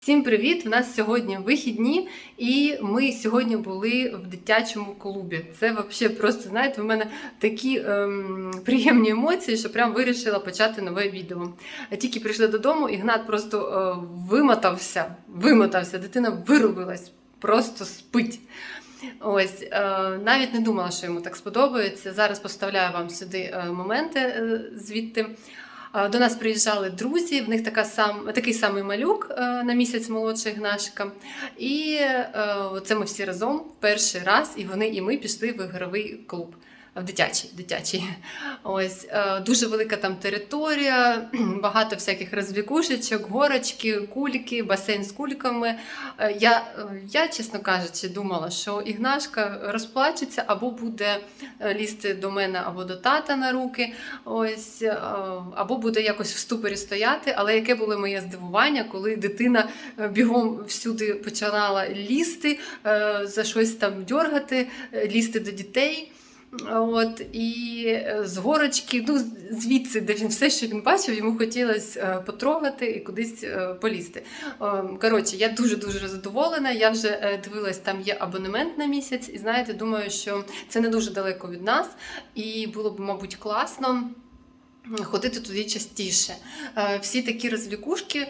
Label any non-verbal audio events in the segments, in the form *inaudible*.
Всім привіт! У нас сьогодні вихідні, і ми сьогодні були в дитячому клубі. Це взагалі просто знаєте, в мене такі ем, приємні емоції, що прям вирішила почати нове відео. Тільки прийшли додому, Ігнат просто е, вимотався, вимотався, дитина вирубилась, просто спить. Ось е, навіть не думала, що йому так сподобається. Зараз поставляю вам сюди е, моменти е, звідти. До нас приїжджали друзі, в них така сам, такий самий малюк е, на місяць молодший Гнашка. І е, це ми всі разом перший раз, і вони, і ми пішли в ігровий клуб. В дитячий, дитячий. Ось е, дуже велика там територія, *clears throat* багато всяких розвікушечок, горочки, кульки, басейн з кульками. Е, Я, е, я, чесно кажучи, думала, що Ігнашка розплачеться або буде лізти до мене або до тата на руки. Ось або буде якось в ступорі стояти. Але яке було моє здивування, коли дитина бігом всюди починала лізти, за щось там дьоргати, лізти до дітей. От і е, з горочки, ну звідси, де він все, що він бачив, йому хотілося е, потрогати і кудись е, полізти. Е, Коротше, я дуже дуже задоволена. Я вже дивилась, там є абонемент на місяць, і знаєте, думаю, що це не дуже далеко від нас, і було б, мабуть, класно. Ходити туди частіше. Всі такі розвлікушки е,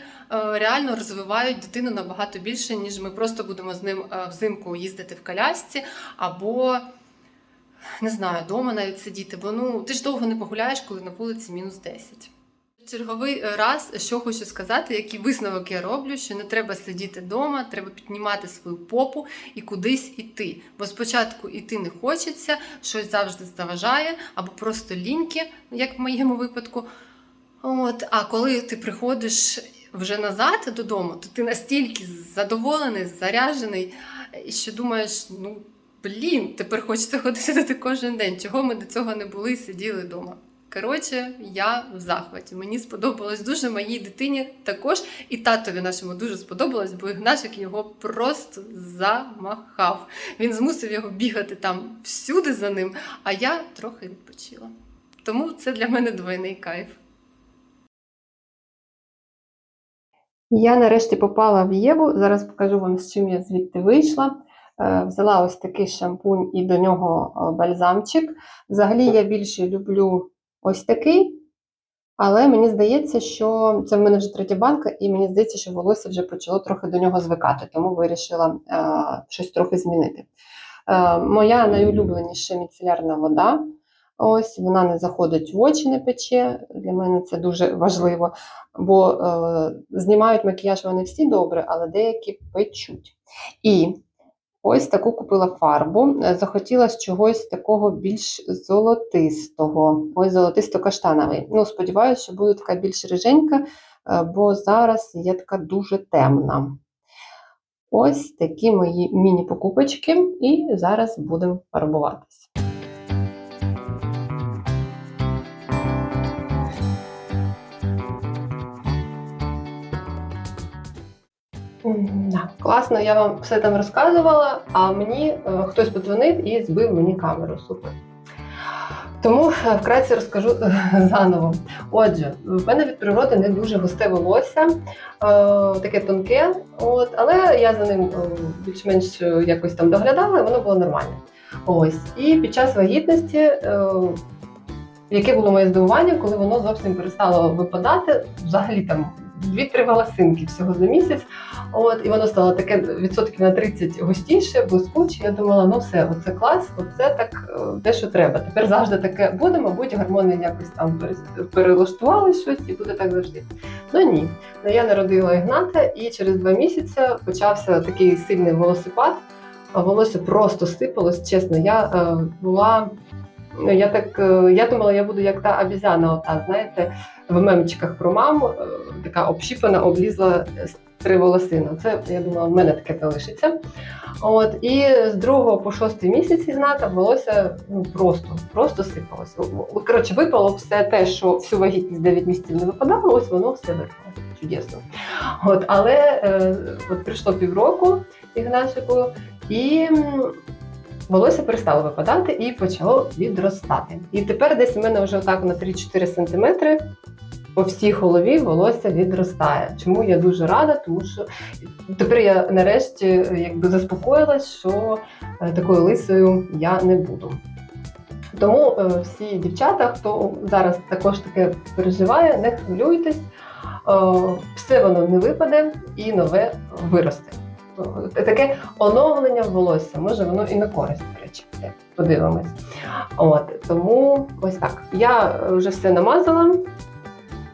реально розвивають дитину набагато більше, ніж ми просто будемо з ним взимку їздити в колясці або не знаю, вдома навіть сидіти, бо ну ти ж довго не погуляєш, коли на вулиці мінус 10. Черговий раз, що хочу сказати, який висновок я роблю, що не треба сидіти вдома, треба піднімати свою попу і кудись іти. Бо спочатку іти не хочеться, щось завжди заважає, або просто ліньки, як в моєму випадку. От, а коли ти приходиш вже назад додому, то ти настільки задоволений, заряджений, що думаєш, ну блін, тепер хочеться ходити туди кожен день. Чого ми до цього не були і сиділи вдома? Коротше, я в захваті. Мені сподобалось дуже моїй дитині також, і татові нашому дуже сподобалось, бо Ігнашик його просто замахав. Він змусив його бігати там всюди за ним, а я трохи відпочила. Тому це для мене двойний кайф. Я нарешті попала в Єву. Зараз покажу вам, з чим я звідти вийшла. Е, Взяла ось такий шампунь і до нього е, бальзамчик. Взагалі я більше люблю ось такий, але мені здається, що це в мене вже третя банка, і мені здається, що волосся вже почало трохи до нього звикати, тому вирішила е, щось трохи змінити. Е, моя найулюбленіша міцелярна вода. Ось вона не заходить в очі, не пече. Для мене це дуже важливо, бо е, знімають макіяж вони всі добре, але деякі печуть. І ось таку купила фарбу. Захотіла з чогось такого більш золотистого, ось золотисто-каштановий. Ну, сподіваюся, що буде така більш риженька, е, бо зараз є така дуже темна. Ось такі мої міні-покупочки, і зараз будемо фарбуватись. Да. Класно, я вам все там розказувала, а мені е, хтось подзвонив і збив мені камеру. Супер. Тому е, вкратце розкажу е, заново. Отже, в мене від природи не дуже густе волосся, е, таке тонке, от, але я за ним більш-менш якось там доглядала, і воно було нормальне. Ось. І під час вагітності, яке було моє здивування, коли воно зовсім перестало випадати, взагалі там дві-три волосинки всього за місяць. От, і воно стало таке відсотків на 30 густіше, блискуче. Я думала, ну все, оце клас, оце так е, те, що треба. Тепер завжди таке буде, мабуть, гормони якось там перелаштували щось і буде так завжди. Ну ні. Ну, я народила Ігната, і через два місяці почався такий сильний волосипад. Волосся просто сипалось, чесно. Я е, була. Ну, Я так е, я думала, я буду як та обізяна, ота, знаєте, в мемчиках про маму, е, така общіпана, облізла три волосина. Це я думала, в мене таке залишиться. От і з другого по шостий місяць ізната волосся ну просто, просто сипалося. Коротше, випало все те, що всю вагітність 9 місяців не випадало, ось воно все випало. Чудесно. От, але е, от прийшло півроку Ігнашику, і волосся перестало випадати і почало відростати. І тепер десь у мене вже отак на 3-4 см по всій голові волосся відростає. Чому я дуже рада, тому що тепер я нарешті е, якби заспокоїлась, що е, такою лисою я не буду. Тому е, всі дівчата, хто зараз також таке переживає, не хвилюйтесь, все воно не випаде і нове виросте. Е, Таке оновлення волосся, може воно і на користь, до речі. Подивимось. От, тому ось так. Я вже все намазала.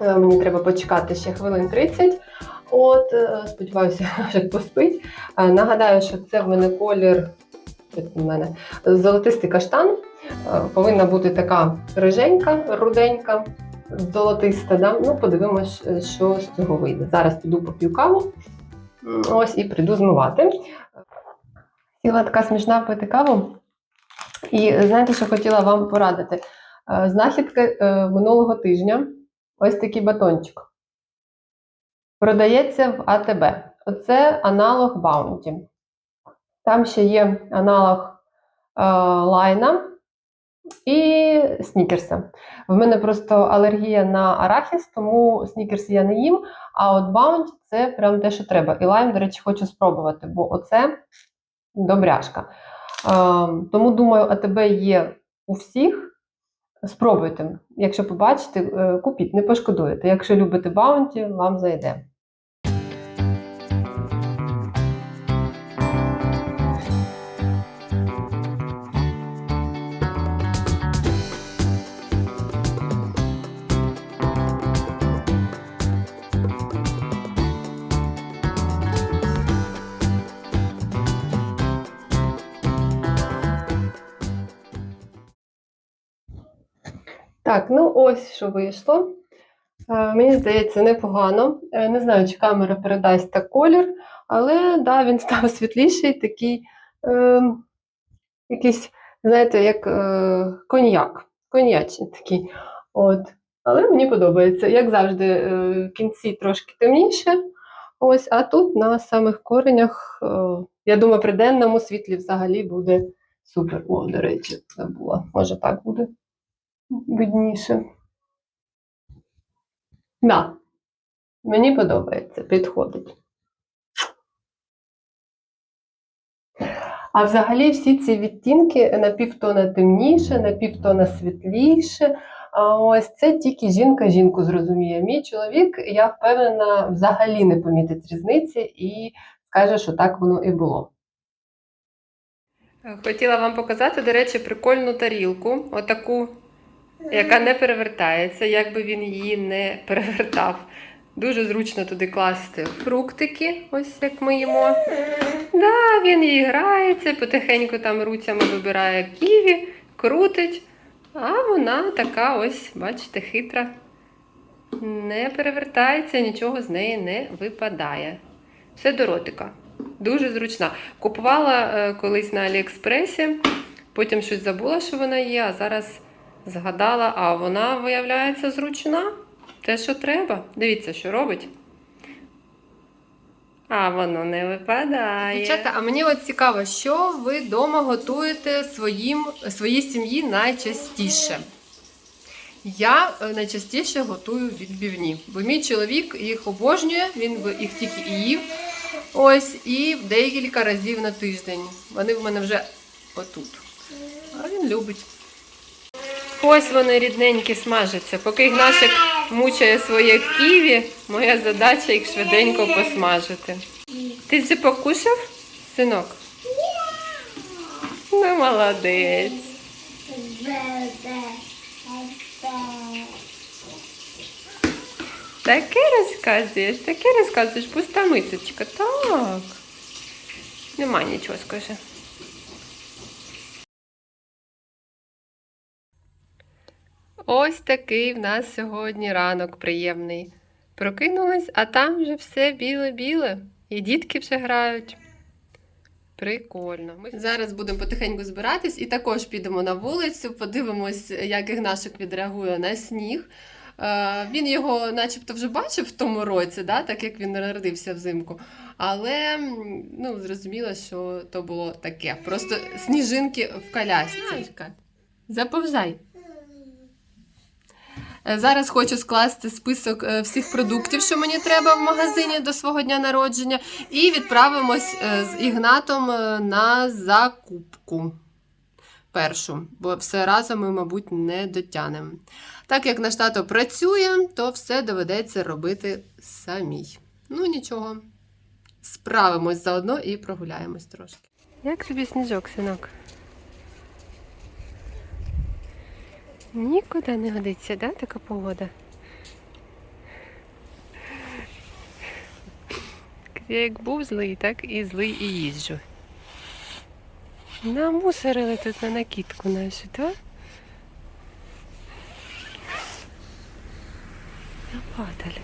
Е, Мені треба почекати ще хвилин 30. От, е, сподіваюся, *laughs* що поспить. Е, Нагадаю, що це в мене колір в мене, золотистий каштан. Е, Повинна бути така риженька, руденька, золотиста. Да? Ну, подивимось, е, що з цього вийде. Зараз піду поп'ю каву. Ось і прийду змивати. Сіла така смішна пити каву. І знаєте, що хотіла вам порадити? Е, Знахідка е, минулого тижня. Ось такий батончик. Продається в АТБ. Оце аналог Bounty. Там ще є аналог е, лайна і снікерса. В мене просто алергія на арахіс, тому снікерс я не їм. А от Bounty – це прям те, що треба. І лайм, до речі, хочу спробувати, бо оце добряшка. Тому думаю, АТБ є у всіх. Спробуйте. Якщо побачите, е, купіть, не пошкодуєте. Якщо любите баунті, вам зайде. Так, ну ось що вийшло. Е, Мені здається, непогано. Е, Не знаю, чи камера передасть так колір, але да, він *laughs* став світліший, такий е, якийсь, знаєте, як е, коньяк. Коньячний такий. От. Але мені подобається. Як завжди, е, в кінці трошки темніше. Ось, а тут на самих коренях, я думаю, при денному світлі взагалі буде супер. О, до речі, забула. Може так буде видніше. Да. Мені подобається, підходить. А взагалі всі ці відтінки на півтона темніше, на півтона світліше. Ось це тільки жінка жінку зрозуміє. Мій чоловік, я впевнена, взагалі не помітить різниці і скаже, що так воно і було. Хотіла вам показати, до речі, прикольну тарілку. Отаку яка не перевертається, як би він її не перевертав. Дуже зручно туди класти фруктики, ось як ми їмо. Да, він її грається, потихеньку там руцями вибирає ківі, крутить, а вона така ось, бачите, хитра. Не перевертається, нічого з неї не випадає. Все до ротика. Дуже зручна. Купувала е, колись на Аліекспресі, потім щось забула, що вона є, а зараз згадала, а вона виявляється зручна. Те, що треба. Дивіться, що робить. А воно не випадає. Дівчата, а мені от цікаво, що ви вдома готуєте своїм, своїй сім'ї найчастіше? Я е, найчастіше готую відбивні, бо мій чоловік їх обожнює, він їх тільки і їв. Ось, і декілька разів на тиждень. Вони в мене вже отут. А він любить. Ось вони рідненькі смажаться. Поки Ігнашик мучає своє ківі, моя задача їх швиденько посмажити. Ти вже покушав, синок? Ну, молодець. Таке розказуєш, таке розказуєш, пуста мисочка. Так. Нема нічого, скажи. Ось такий в нас сьогодні ранок приємний. Прокинулась, а там вже все біле-біле. І дітки вже грають. Прикольно. Ми зараз будемо потихеньку збиратись і також підемо на вулицю, подивимось, як Ігнашик відреагує на сніг. Е, Він його начебто вже бачив в тому році, да, так як він народився взимку. Але ну, зрозуміло, що то було таке. Просто сніжинки в колясці. Заповзай. Е, Зараз хочу скласти список е, всіх продуктів, що мені треба в магазині до свого дня народження, і відправимось е, з Ігнатом на закупку. Першу, бо все разом ми, мабуть, не дотянемо. Так як наш тато працює, то все доведеться робити самій. Ну нічого, справимось заодно і прогуляємось трошки. Як тобі сніжок, синок? Нікуди не годиться, да, така погода? Я як був злий, так і злий і їжджу. Намусорили тут на накидку нашу, так? Нападали.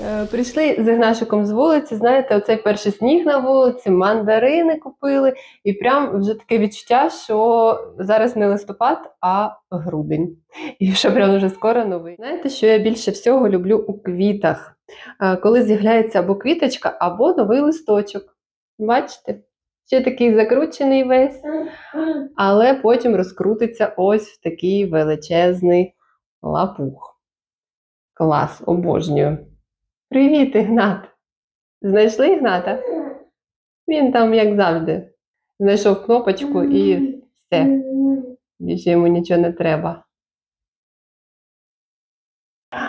Е, Прийшли з Ігнашиком з вулиці, знаєте, оцей перший сніг на вулиці, мандарини купили, і прям вже таке відчуття, що зараз не листопад, а грудень. І *laughs* що прям вже скоро новий. Знаєте, що я більше всього люблю у квітах? Е, Коли з'являється або квіточка, або новий листочок. Бачите? Ще такий закручений весь, але потім розкрутиться ось в такий величезний лапух. Клас, обожнюю. Привіт, Ігнат! Знайшли Ігната? Він там, як завжди, знайшов кнопочку і все. Більше йому нічого не треба.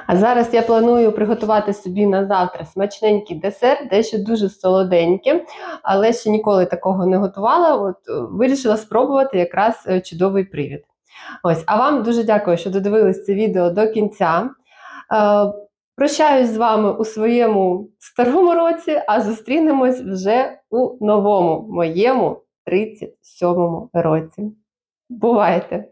А зараз я планую приготувати собі на завтра смачненький десерт, дещо дуже солоденьке, але ще ніколи такого не готувала. От е, вирішила спробувати якраз е, чудовий привід. Ось, а вам дуже дякую, що додивились це відео до кінця. Прощаюсь з вами у своєму старому році, а зустрінемось вже у новому моєму 37-му році. Бувайте!